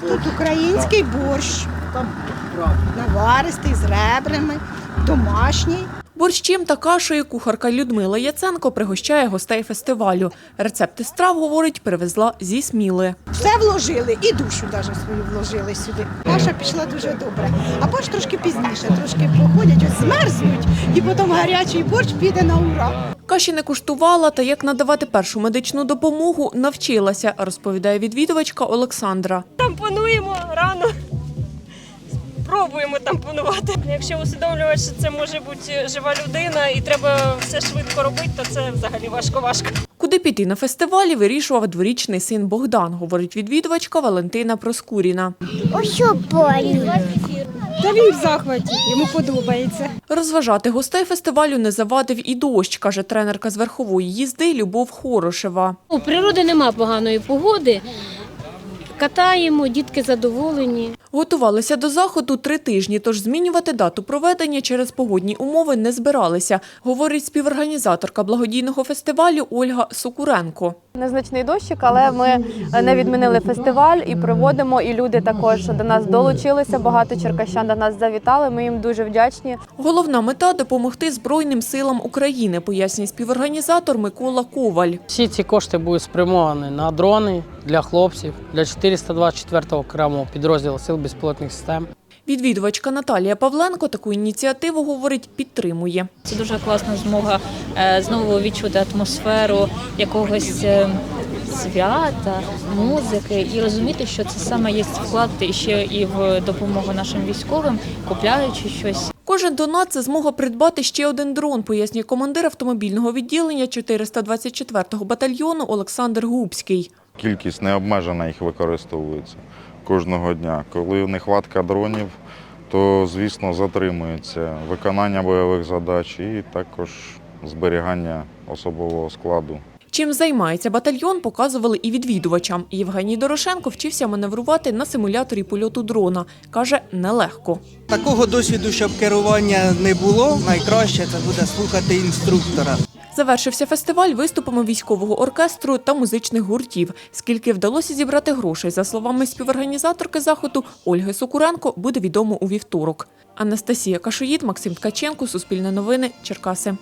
Тут український борщ, наваристий з ребрами, домашній. Борщем та кашею кухарка Людмила Яценко пригощає гостей фестивалю. Рецепти страв, говорить, привезла зі Сміли. Все вложили, і душу навіть свою вложили сюди. Каша пішла дуже добре. А борщ трошки пізніше, трошки проходять, ось змерзнуть, і потім гарячий борщ піде на ура. Каші не куштувала, та як надавати першу медичну допомогу навчилася, розповідає відвідувачка Олександра. тампонуємо рано. Пробуємо тампонувати. Якщо усвідомлювати, що це може бути жива людина і треба все швидко робити, то це взагалі важко-важко. Куди піти на фестивалі, вирішував дворічний син Богдан, говорить відвідувачка Валентина Проскуріна. Ось що болі. Та він в захваті, йому подобається. Розважати гостей фестивалю не завадив і дощ, каже тренерка з верхової їзди Любов Хорошева. У природи нема поганої погоди. Катаємо, дітки задоволені. Готувалися до заходу три тижні, тож змінювати дату проведення через погодні умови не збиралися, говорить співорганізаторка благодійного фестивалю Ольга Сокуренко. Незначний дощик, але ми не відмінили фестиваль і проводимо. І люди також до нас долучилися. Багато черкащан до нас завітали. Ми їм дуже вдячні. Головна мета допомогти Збройним силам України, пояснює співорганізатор Микола Коваль. Всі ці кошти будуть спрямовані на дрони для хлопців, для 424-го окремого підрозділу сил безпілотних систем. Відвідувачка Наталія Павленко таку ініціативу, говорить, підтримує. Це дуже класна змога е, знову відчути атмосферу якогось е, свята, музики і розуміти, що це саме є вклад ще і в допомогу нашим військовим, купляючи щось. Кожен донат – це змога придбати ще один дрон, пояснює командир автомобільного відділення 424-го батальйону Олександр Губський. Кількість не обмежена, їх використовується кожного дня. Коли нехватка дронів, то, звісно, затримується виконання бойових задач і також зберігання особового складу. Чим займається батальйон, показували і відвідувачам. Євгеній Дорошенко вчився маневрувати на симуляторі польоту дрона. Каже, нелегко. Такого досвіду, щоб керування не було, найкраще це буде слухати інструктора. Завершився фестиваль виступами військового оркестру та музичних гуртів. Скільки вдалося зібрати грошей, за словами співорганізаторки заходу Ольги Сокуренко, буде відомо у вівторок. Анастасія Кашоїд, Максим Ткаченко, Суспільне новини, Черкаси.